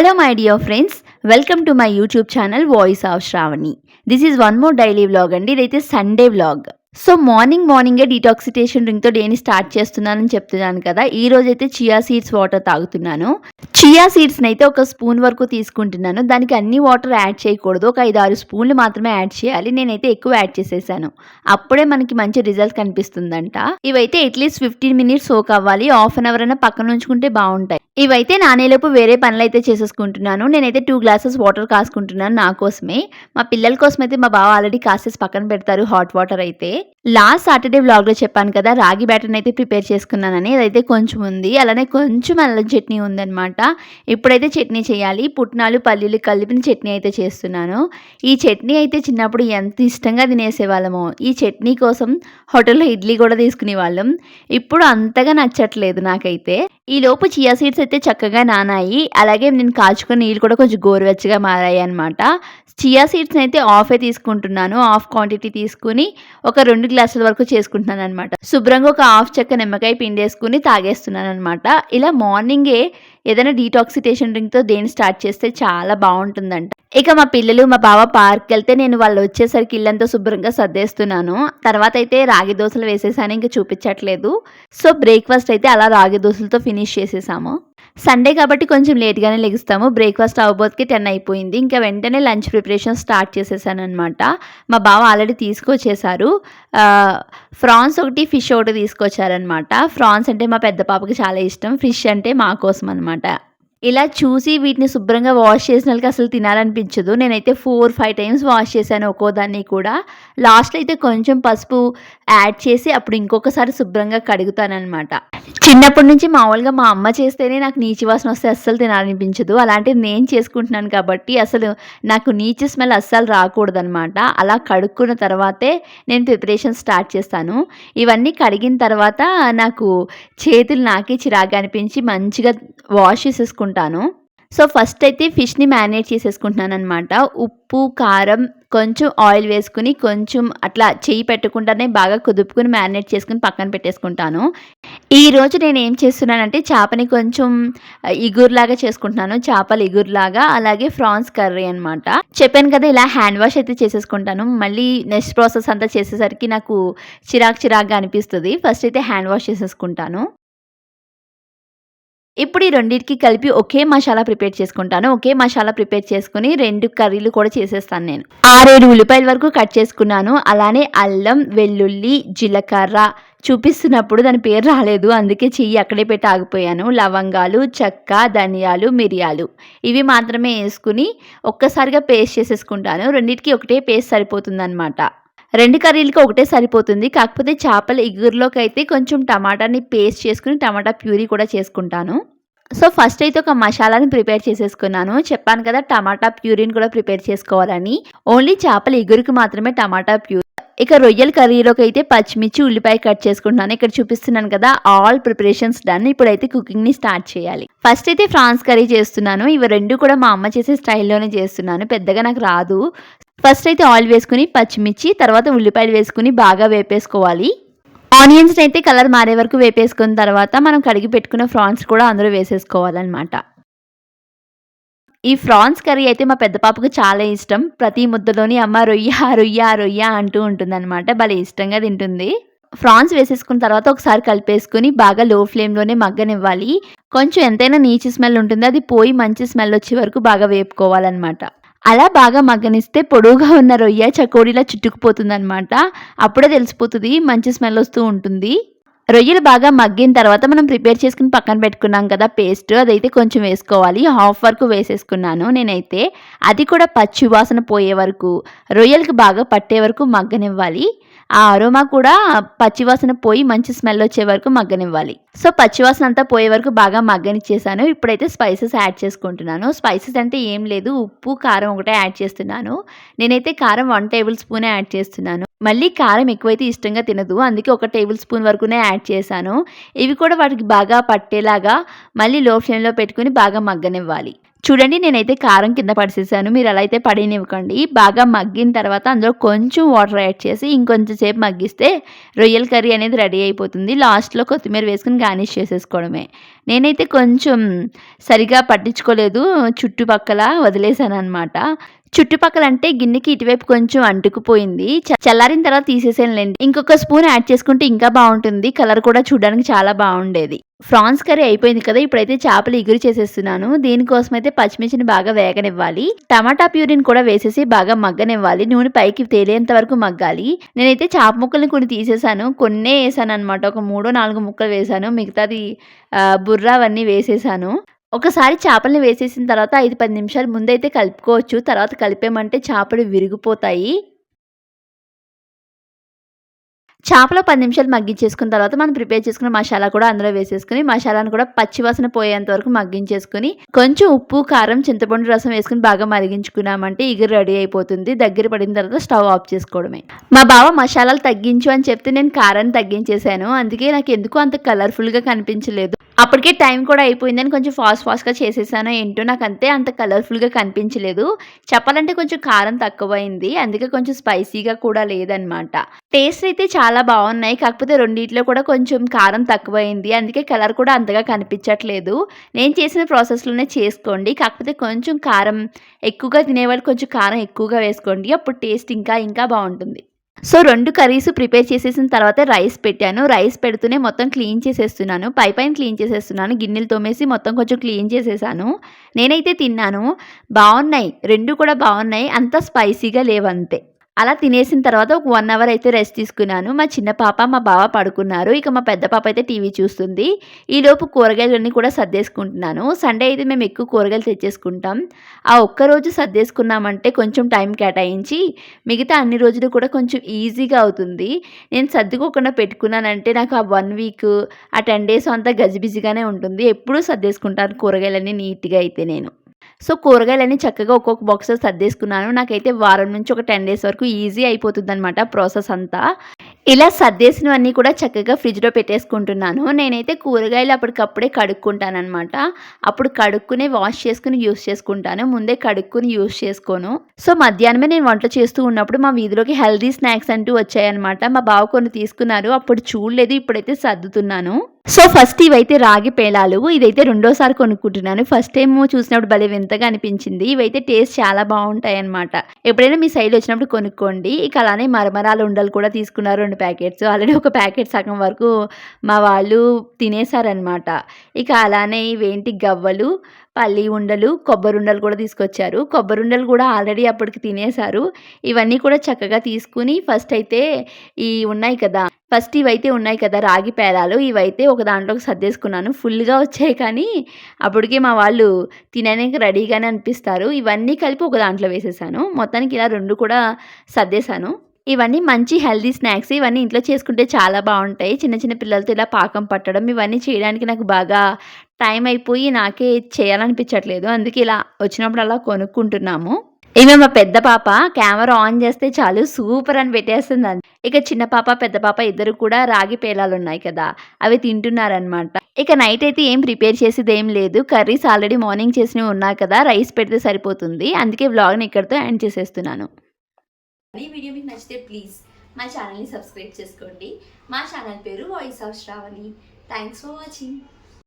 Hello my dear friends welcome to my YouTube channel voice of Shravani this is one more daily vlog అండి. ఇదైతే Sunday vlog so morning మార్నింగే డిటాక్సిటేషన్ డ్రింక్తో డేని start చేస్తున్నానని చెప్తున్నాను కదా. ఈ రోజు అయితే చియా సీడ్స్ వాటర్ తాగుతున్నాను. చియా సీడ్స్ని అయితే ఒక స్పూన్ వరకు తీసుకుంటున్నాను. దానికి అన్ని వాటర్ యాడ్ చేయకూడదు. ఒక ఐదు ఆరు స్పూన్లు మాత్రమే యాడ్ చేయాలి. నేనైతే ఎక్కువ యాడ్ చేసేసాను. అప్పుడే మనకి మంచి రిజల్ట్ కనిపిస్తుందంట. ఇవైతే అట్లీస్ట్ ఫిఫ్టీన్ మినిట్స్ సోక్ అవ్వాలి. హాఫ్ అన్ అవర్ అయినా పక్కన ఉంచుకుంటే బాగుంటాయి. ఇవైతే నానేలోపు వేరే పనులు అయితే చేసేసుకుంటున్నాను. నేనైతే టూ గ్లాసెస్ వాటర్ కాసుకుంటున్నాను నా కోసమే. మా పిల్లల కోసం అయితే మా బావ ఆల్రెడీ కాసేసి పక్కన పెడతారు హాట్ వాటర్ అయితే. లాస్ట్ సాటర్డే వ్లాగ్లో చెప్పాను కదా రాగి బ్యాటర్ని అయితే ప్రిపేర్ చేసుకున్నానని. అదైతే కొంచెం ఉంది. అలానే కొంచెం అల్లం చట్నీ ఉందనమాట ఇప్పుడైతే చట్నీ చేయాలి. పుట్నాలు పల్లీలు కలిపిన చట్నీ అయితే చేస్తున్నాను. ఈ చట్నీ అయితే చిన్నప్పుడు ఎంత ఇష్టంగా తినేసేవాళ్ళమో. ఈ చట్నీ కోసం హోటల్లో ఇడ్లీ కూడా తీసుకునే వాళ్ళం ఇప్పుడు అంతగా నచ్చట్లేదు నాకైతే. ఈ లోపు చియా సీడ్స్ అయితే చక్కగా నానాయి. అలాగే నేను కాచుకున్న నీళ్ళు కూడా కొంచెం గోరువెచ్చగా మారాయి అనమాట చియా సీడ్స్ అయితే ఆఫే తీసుకుంటున్నాను. ఆఫ్ క్వాంటిటీ తీసుకుని ఒక రెండు గ్లాసుల వరకు చేసుకుంటున్నాను అనమాట శుభ్రంగా ఒక హాఫ్ చెక్క నిమ్మకాయ పిండేసుకుని తాగేస్తున్నాను అనమాట ఇలా మార్నింగే ఏదైనా డీటాక్సిటేషన్ డ్రింక్తో దేని స్టార్ట్ చేస్తే చాలా బాగుంటుందంట. ఇక మా పిల్లలు మా బావ పార్క్ వెళ్తే నేను వాళ్ళు వచ్చేసరికి ఇల్లంతా శుభ్రంగా సర్దేస్తున్నాను. తర్వాత అయితే రాగి దోశలు వేసేసాను ఇంకా చూపించట్లేదు. సో బ్రేక్ఫాస్ట్ అయితే అలా రాగి దోశలతో ఫినిష్ చేసేసాము. సండే కాబట్టి కొంచెం లేట్గానే లెగుస్తాము. బ్రేక్ఫాస్ట్ అవ్వబోతుకి టెన్ అయిపోయింది. ఇంకా వెంటనే లంచ్ ప్రిపరేషన్ స్టార్ట్ చేసేసాను అనమాట మా బావ ఆల్రెడీ తీసుకొచ్చేసారు. ఫ్రాన్స్ ఒకటి ఫిష్ ఒకటి తీసుకొచ్చారనమాట ఫ్రాన్స్ అంటే మా పెద్ద పాపకి చాలా ఇష్టం. ఫిష్ అంటే మా కోసం అనమాట ఇలా చూసి వీటిని శుభ్రంగా వాష్ చేసిన వాళ్ళకి అసలు తినాలనిపించదు. నేనైతే ఫోర్ ఫైవ్ టైమ్స్ వాష్ చేశాను ఒక్కో దాన్ని కూడా. లాస్ట్లో అయితే కొంచెం పసుపు యాడ్ చేసి అప్పుడు ఇంకొకసారి శుభ్రంగా కడుగుతానమాట చిన్నప్పటి నుంచి మామూలుగా మా అమ్మ చేస్తేనే నాకు నీచి వాసన వస్తే అస్సలు తినాలనిపించదు. అలాంటిది నేను చేసుకుంటున్నాను కాబట్టి అసలు నాకు నీచి స్మెల్ అస్సలు రాకూడదనమాట అలా కడుక్కున్న తర్వాతే నేను ప్రిపరేషన్ స్టార్ట్ చేస్తాను. ఇవన్నీ కడిగిన తర్వాత నాకు చేతులు నాకే చిరాగా అనిపించి మంచిగా వాష్ చేసేసుకుంటాను. సో ఫస్ట్ అయితే ఫిష్ని మ్యారినేట్ చేసేసుకుంటున్నాను అనమాట ఉప్పు కారం కొంచెం ఆయిల్ వేసుకుని కొంచెం అట్లా చేయి పెట్టకుండానే బాగా కుదుపుకుని మ్యారినేట్ చేసుకుని పక్కన పెట్టేసుకుంటాను. ఈరోజు నేను ఏం చేస్తున్నానంటే చేపని కొంచెం ఇగురులాగా చేసుకుంటున్నాను. చేపలు ఇగురులాగా అలాగే ఫ్రాన్స్ కర్రీ అనమాట చెప్పాను కదా ఇలా హ్యాండ్ వాష్ అయితే చేసేసుకుంటాను. మళ్ళీ నెక్స్ట్ ప్రాసెస్ అంతా చేసేసరికి నాకు చిరాక్ చిరాక్గా అనిపిస్తుంది. ఫస్ట్ అయితే హ్యాండ్ వాష్ చేసేసుకుంటాను. ఇప్పుడు ఈ రెండింటికి కలిపి ఒకే మసాలా ప్రిపేర్ చేసుకుంటాను. ఒకే మసాలా ప్రిపేర్ చేసుకుని రెండు కర్రీలు కూడా చేసేస్తాను నేను. ఆరేడు ఉల్లిపాయల వరకు కట్ చేసుకున్నాను. అలానే అల్లం వెల్లుల్లి జీలకర్ర చూపిస్తున్నప్పుడు దాని పేరు రాలేదు. అందుకే చెయ్యి అక్కడే పెట్టి ఆగిపోయాను. లవంగాలు చెక్క ధనియాలు మిరియాలు ఇవి మాత్రమే వేసుకుని ఒక్కసారిగా పేస్ట్ చేసేసుకుంటాను. రెండింటికి ఒకటే పేస్ట్ సరిపోతుందన్నమాట. రెండు కర్రీలకి ఒకటే సరిపోతుంది. కాకపోతే చేపల ఇగురులోకి అయితే కొంచెం టమాటాని పేస్ట్ చేసుకుని టమాటా ప్యూరీ కూడా చేసుకుంటాను. సో ఫస్ట్ అయితే ఒక మసాలాని ప్రిపేర్ చేసేసుకున్నాను. చెప్పాను కదా టమాటా ప్యూరీని కూడా ప్రిపేర్ చేసుకోవాలని. ఓన్లీ చేపల ఇగురికి మాత్రమే టమాటా ప్యూరీ. ఇక రొయ్యల కర్రీలోకి అయితే పచ్చిమిర్చి ఉల్లిపాయ కట్ చేసుకుంటున్నాను. ఇక్కడ చూపిస్తున్నాను కదా ఆల్ ప్రిపరేషన్స్ డన్. ఇప్పుడైతే కుకింగ్ని స్టార్ట్ చేయాలి. ఫస్ట్ అయితే ఫ్రాన్స్ కర్రీ చేస్తున్నాను. ఇవి రెండు కూడా మా అమ్మ చేసే స్టైల్లోనే చేస్తున్నాను. పెద్దగా నాకు రాదు. ఫస్ట్ అయితే ఆయిల్ వేసుకుని పచ్చిమిర్చి తర్వాత ఉల్లిపాయలు వేసుకుని బాగా వేపేసుకోవాలి. ఆనియన్స్ అయితే కలర్ మారే వరకు వేపేసుకున్న తర్వాత మనం కడిగి పెట్టుకున్న ఫ్రాన్స్ కూడా అందులో వేసేసుకోవాలన్నమాట. ఈ ఫ్రాన్స్ కర్రీ అయితే మా పెద్ద పాపకు చాలా ఇష్టం. ప్రతి ముద్దలోని అమ్మ రొయ్య రొయ్య రొయ్య అంటూ ఉంటుందన్నమాట. భలే ఇష్టంగా తింటుంది. ఫ్రాన్స్ వేసేసుకున్న తర్వాత ఒకసారి కలిపేసుకుని బాగా లో ఫ్లేమ్లోనే మగ్గనివ్వాలి. కొంచెం ఎంతైనా నీచు స్మెల్ ఉంటుంది. అది పోయి మంచి స్మెల్ వచ్చే వరకు బాగా వేపుకోవాలన్నమాట. అలా బాగా మగ్గనిస్తే పొడవుగా ఉన్న రొయ్య చకోడీలా చుట్టుకుపోతుందనమాట అప్పుడే తెలిసిపోతుంది మంచి స్మెల్ వస్తూ ఉంటుంది. రొయ్యలు బాగా మగ్గిన తర్వాత మనం ప్రిపేర్ చేసుకుని పక్కన పెట్టుకున్నాం కదా పేస్ట్ అదైతే కొంచెం వేసుకోవాలి. హాఫ్ వరకు వేసేసుకున్నాను నేనైతే. అది కూడా పచ్చి వాసన పోయే వరకు రొయ్యలకి బాగా పట్టే వరకు మగ్గనివ్వాలి. ఆ అరోమా కూడా పచ్చివాసన పోయి మంచి స్మెల్ వచ్చే వరకు మగ్గనివ్వాలి. సో పచ్చివాసన అంతా పోయే వరకు బాగా మగ్గనిచ్చేసాను. ఇప్పుడైతే స్పైసెస్ యాడ్ చేసుకుంటున్నాను. స్పైసెస్ అంటే ఏం లేదు ఉప్పు కారం ఒకటే యాడ్ చేస్తున్నాను. నేనైతే కారం వన్ టేబుల్ స్పూనే యాడ్ చేస్తున్నాను. మళ్ళీ కారం ఎక్కువైతే ఇష్టంగా తినదు. అందుకే ఒక టేబుల్ స్పూన్ వరకునే యాడ్ చేశాను. ఇవి కూడా వాటికి బాగా పట్టేలాగా మళ్ళీ లో ఫ్లేమ్లో పెట్టుకుని బాగా మగ్గనివ్వాలి. చూడండి నేనైతే కారం కింద పడిసేసాను. మీరు అలా అయితే పడినివ్వకండి బాగా మగ్గిన తర్వాత అందులో కొంచెం వాటర్ యాడ్ చేసి ఇంకొంచెం సేపు మగ్గిస్తే రొయ్యల కర్రీ అనేది రెడీ అయిపోతుంది. లాస్ట్లో కొత్తిమీర వేసుకుని గార్నిష్ చేసేసుకోవడమే. నేనైతే కొంచెం సరిగా పట్టించుకోలేదు. చుట్టుపక్కల వదిలేసాను అనమాట చుట్టుపక్కల అంటే గిన్నెకి ఇటువైపు కొంచెం అంటుకుపోయింది. చ చల్లారిన తర్వాత తీసేసానులెండి. ఇంకొక స్పూన్ యాడ్ చేసుకుంటే ఇంకా బాగుంటుంది కలర్ కూడా చూడడానికి చాలా బాగుండేది ఫ్రాన్స్ కర్రీ అయిపోయింది కదా! ఇప్పుడైతే చేపలు ఇగురు చేసేస్తున్నాను. దీనికోసమైతే పచ్చిమిర్చిని బాగా వేగనివ్వాలి. టమాటా ప్యూరిని కూడా వేసేసి బాగా మగ్గనివ్వాలి. నూనె పైకి తేలేంత వరకు మగ్గాలి. నేనైతే చేప ముక్కల్ని కొన్ని తీసేసాను. కొన్నే ఏసాననమాట. ఒక మూడో, నాలుగు ముక్కలు వేసాను మిగతాది బుర్రా బుర్ర అవన్నీ వేసేసాను. ఒకసారి చేపల్ని వేసేసిన తర్వాత 5, 10 నిమిషాలు ముందైతే కలుపుకోవచ్చు. తర్వాత కలిపామంటే చేపలు విరిగిపోతాయి. చేపలో పది నిమిషాలు మగ్గించేసుకున్న తర్వాత మనం ప్రిపేర్ చేసుకున్న మసాలా కూడా అందులో వేసేసుకుని మసాలాను కూడా పచ్చివాసన పోయేంత వరకు మగ్గించేసుకొని, కొంచెం ఉప్పు, కారం, చింతపండు రసం వేసుకొని బాగా మరిగించుకున్నామంటే ఇగురు రెడీ అయిపోతుంది. దగ్గర పడిన తర్వాత స్టవ్ ఆఫ్ చేసుకోవడమే. మా బావ మసాలాలు తగ్గించు అని చెప్తే నేను కారాన్ని తగ్గించేశాను అందుకే నాకు ఎందుకు అంత కలర్‌ఫుల్‌గా కనిపించలేదు. అప్పటికే టైం కూడా అయిపోయిందని కొంచెం ఫాస్ట్ ఫాస్ట్‌గా చేసేసాను ఏంటో నాకు అంతే అంత కలర్‌ఫుల్‌గా కనిపించలేదు. చెప్పాలంటే కొంచెం కారం తక్కువైంది. అందుకే కొంచెం స్పైసీగా కూడా లేదనమాట. టేస్ట్ అయితే చాలా బాగున్నాయి కాకపోతే రెండిట్లో కూడా కొంచెం కారం తక్కువైంది. అందుకే కలర్ కూడా అంతగా కనిపించట్లేదు. నేను చేసిన ప్రాసెస్‌లోనే చేసుకోండి. కాకపోతే కొంచెం కారం ఎక్కువగా తినేవాళ్ళు కొంచెం కారం ఎక్కువగా వేసుకోండి. అప్పుడు టేస్ట్ ఇంకా ఇంకా బాగుంటుంది సో రెండు కర్రీస్ ప్రిపేర్ చేసేసిన తర్వాత రైస్ పెట్టాను. రైస్ పెడుతూనే మొత్తం క్లీన్ చేసేస్తున్నాను. పై పైన క్లీన్ చేసేస్తున్నాను. గిన్నెలు తోమేసి మొత్తం కొంచెం క్లీన్ చేసేసాను. నేనైతే తిన్నాను. బాగున్నాయి రెండు కూడా బాగున్నాయి అంత స్పైసీగా లేవంతే. అలా తినేసిన తర్వాత ఒక వన్ అవర్ అయితే రెస్ట్ తీసుకున్నాను. మా చిన్న పాప, మా బావ పడుకున్నారు. ఇక మా పెద్ద పాప అయితే టీవీ చూస్తుంది. ఈలోపు కూరగాయలన్నీ కూడా సర్దేసుకుంటున్నాను. సండే అయితే మేము ఎక్కువ కూరగాయలు తెచ్చేసుకుంటాం. ఆ ఒక్కరోజు సర్దేసుకున్నామంటే కొంచెం టైం కేటాయించి, మిగతా అన్ని రోజులు కూడా కొంచెం ఈజీగా అవుతుంది. నేను సర్దుకోకుండా పెట్టుకున్నానంటే నాకు ఆ వన్ వీక్, ఆ 10 డేస్ అంతా గజిబిజిగానే ఉంటుంది. ఎప్పుడూ సర్దేసుకుంటాను కూరగాయలన్నీ నీట్‌గా అయితే నేను. సో కూరగాయలన్నీ చక్కగా ఒక్కొక్క బాక్స్‌లో సర్దేసుకున్నాను. నాకైతే వారం నుంచి ఒక 10 డేస్ వరకు ఈజీ అయిపోతుంది అనమాట ప్రాసెస్ అంతా. ఇలా సర్దేసినవన్నీ కూడా చక్కగా ఫ్రిడ్జ్‌లో పెట్టేసుకుంటున్నాను. నేనైతే కూరగాయలు అప్పటికప్పుడే కడుక్కుంటానమాట అప్పుడు కడుక్కుని వాష్ చేసుకుని యూస్ చేసుకుంటాను. ముందే కడుక్కుని యూస్ చేసుకోను. సో మధ్యాహ్నమే నేను వంట చేస్తూ ఉన్నప్పుడు మా వీధిలోకి హెల్దీ స్నాక్స్ అంటూ వచ్చాయన్నమాట. మా బావ కొన్ని తీసుకున్నారు. అప్పుడు చూడలేదు. ఇప్పుడైతే సర్దుతున్నాను. సో ఫస్ట్ ఇవైతే రాగి పేలాలు. ఇదైతే రెండోసారి కొనుక్కుంటున్నాను. ఫస్ట్ టైం చూసినప్పుడు భలే వింతగా అనిపించింది. ఇవైతే టేస్ట్ చాలా బాగుంటాయి అనమాట ఎప్పుడైనా మీ సైడ్ వచ్చినప్పుడు కొనుక్కోండి. ఇక అలానే మరమరాలు ఉండలు కూడా తీసుకున్నారు రెండు ప్యాకెట్స్. ఆల్రెడీ ఒక ప్యాకెట్ సగం వరకు మా వాళ్ళు తినేసారనమాట. ఇక అలానే ఇవేంటి గవ్వలు, పల్లి ఉండలు, కొబ్బరుండలు కూడా తీసుకొచ్చారు. కొబ్బరుండలు కూడా ఆల్రెడీ అప్పటికి తినేసారు. ఇవన్నీ కూడా చక్కగా తీసుకుని ఫస్ట్ అయితే ఈ ఉన్నాయి కదా! ఫస్ట్ ఇవైతే ఉన్నాయి కదా! రాగి పేలాలు ఇవైతే ఒక దాంట్లోకి సర్దేసుకున్నాను. ఫుల్‌గా వచ్చాయి కానీ అప్పటికే మా వాళ్ళు తినడానికి రెడీగానే అనిపిస్తారు. ఇవన్నీ కలిపి ఒక దాంట్లో వేసేసాను. మొత్తానికి ఇలా రెండు కూడా సర్దేశాను. ఇవన్నీ మంచి హెల్దీ స్నాక్స్. ఇవన్నీ ఇంట్లో చేసుకుంటే చాలా బాగుంటాయి చిన్న చిన్న పిల్లలతో ఇలా పాకం పట్టడం ఇవన్నీ చేయడానికి నాకు బాగా టైం అయిపోయి నాకే చేయాలనిపించట్లేదు. అందుకే ఇలా వచ్చినప్పుడు అలా కొనుక్కుంటున్నాము. ఈమె మా పెద్ద పాప కెమెరా ఆన్ చేస్తే చాలు సూపర్ అని పెట్టేస్తుందండి. ఇక చిన్న పాప, పెద్ద పాప ఇద్దరు కూడా రాగి పేలాలు ఉన్నాయి కదా! అవి తింటున్నారనమాట. ఇక నైట్ అయితే ఏం ప్రిపేర్ చేసేది ఏం లేదు. కర్రీస్ ఆల్రెడీ మార్నింగ్ చేసినవి ఉన్నాయి కదా! రైస్ పెడితే సరిపోతుంది. అందుకే వ్లాగ్‌ని ఇక్కడితో ఎండ్ చేసేస్తున్నాను. ఈ వీడియో మీకు నచ్చితే ప్లీజ్ మా ఛానల్‌ని సబ్స్క్రైబ్ చేసుకోండి. మా ఛానల్ పేరు voice of Shravani. Thanks for watching.